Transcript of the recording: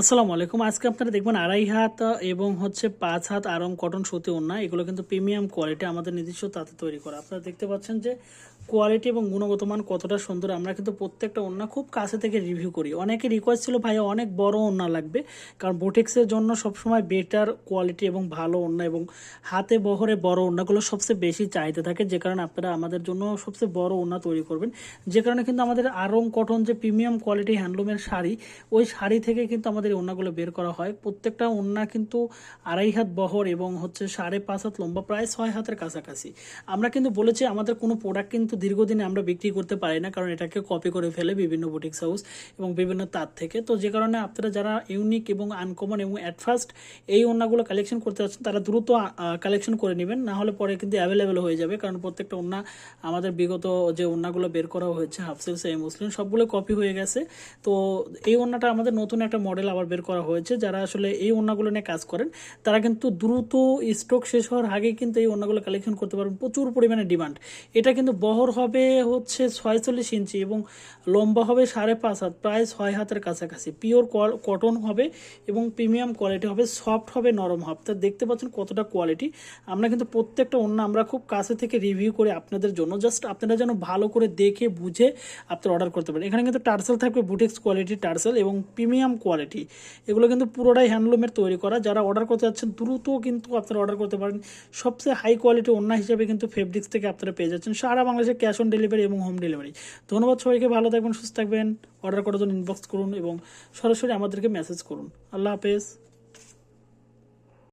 আসসালামু আলাইকুম। আজকে আপনারা দেখবেন আড়াই হাত এবং হচ্ছে পাঁচ হাত আরং কটন সুতি ওড়না এগুলো কিন্তু প্রিমিয়াম কোয়ালিটি আমাদের নিজস্ব তাতে তৈরি করা। আপনারা দেখতে পাচ্ছেন যে কোয়ালিটি এবং গুণগত মান কতটা সুন্দর। আমরা কিন্তু প্রত্যেকটা ওড়না খুব কাছে থেকে রিভিউ করি। অনেকে রিকোয়েস্ট ছিল ভাই অনেক বড় ওড়না লাগবে। কারণ বোটেক্সের জন্য সবসময় বেটার কোয়ালিটি এবং ভালো ওড়না এবং হাতে বহরে বড় ওড়নাগুলো সবচেয়ে বেশি চাহিদা থাকে। যে কারণে আপনারা আমাদের জন্য সবচেয়ে বড় ওড়না তৈরি করবেন। যে কারণে কিন্তু আমাদের আরং কটন যে প্রিমিয়াম কোয়ালিটি হ্যান্ডলুমের শাড়ি, ওই শাড়ি থেকে কিন্তু আমাদের এই ওড়নাগুলো বের করা হয়। প্রত্যেকটা ওড়না কিন্তু আড়াই হাত বহর এবং হচ্ছে সাড়ে পাঁচ হাত লম্বা, প্রায় ছয় হাতের কাছাকাছি। আমরা কিন্তু বলেছি আমাদের কোনো প্রোডাক্ট কিন্তু দীর্ঘদিনে আমরা বিক্রি করতে পারি না, কারণ এটাকে কপি করে ফেলে বিভিন্ন বুটিক্স হাউস এবং বিভিন্ন তার থেকে। তো যে কারণে আপনারা যারা ইউনিক এবং আনকমন এবং অ্যাট ফার্স্ট এই ওড়নাগুলো কালেকশন করতে যাচ্ছেন, তারা দ্রুত কালেকশন করে নেবেন, না হলে পরে কিন্তু অ্যাভেলেবেল হয়ে যাবে, কারণ প্রত্যেকটা ওড়না আমাদের বিগত যে ওড়নাগুলো বের করা হয়েছে হাফসেল সেই মুসলিম, সবগুলো কপি হয়ে গেছে। তো এই ওড়নাটা আমাদের নতুন একটা মডেল আবার বের করা হয়েছে। যারা আসলে এই ওড়নাগুলো নিয়ে কাজ করেন, তারা কিন্তু দ্রুত স্টক শেষ হওয়ার আগে কিন্তু এই ওড়নাগুলো কালেকশন করতে পারবেন। প্রচুর পরিমাণে ডিমান্ড এটা কিন্তু বহর হবে হচ্ছে ছয়চল্লিশ ইঞ্চি এবং লম্বা হবে সাড়ে পাঁচ হাত, প্রায় ছয় হাতের কাছাকাছি। পিওর কটন হবে এবং প্রিমিয়াম কোয়ালিটি হবে সফট হবে, নরম হবে। তা দেখতে পাচ্ছেন কতটা কোয়ালিটি আমরা কিন্তু প্রত্যেকটা ওড়না আমরা খুব কাছে থেকে রিভিউ করে আপনাদের জন্য। জাস্ট আপনারা যেন ভালো করে দেখে, বুঝে আপনারা অর্ডার করতে পারেন। এখানে কিন্তু টার্সেল থাকবে, বুটেক্স কোয়ালিটি টার্সেল এবং প্রিমিয়াম কোয়ালিটি এগুলো কিন্তু পুরোটাই হ্যান্ডলুমের তৈরি করা। যারা অর্ডার করতে যাচ্ছেন দ্রুত কিন্তু আপনারা অর্ডার করতে পারেন। সবচেয়ে হাই কোয়ালিটি অন্য হিসাবে কিন্তু ফেব্রিক্স থেকে আপনারা পেয়ে যাচ্ছেন। সারা বাংলাদেশে ক্যাশ অন ডেলিভারি এবং হোম ডেলিভারি ধন্যবাদ সবাইকে, ভালো থাকবেন, সুস্থ থাকবেন। অর্ডার করার জন্য ইনবক্স করুন এবং সরাসরি আমাদেরকে মেসেজ করুন। আল্লাহ হাফেজ।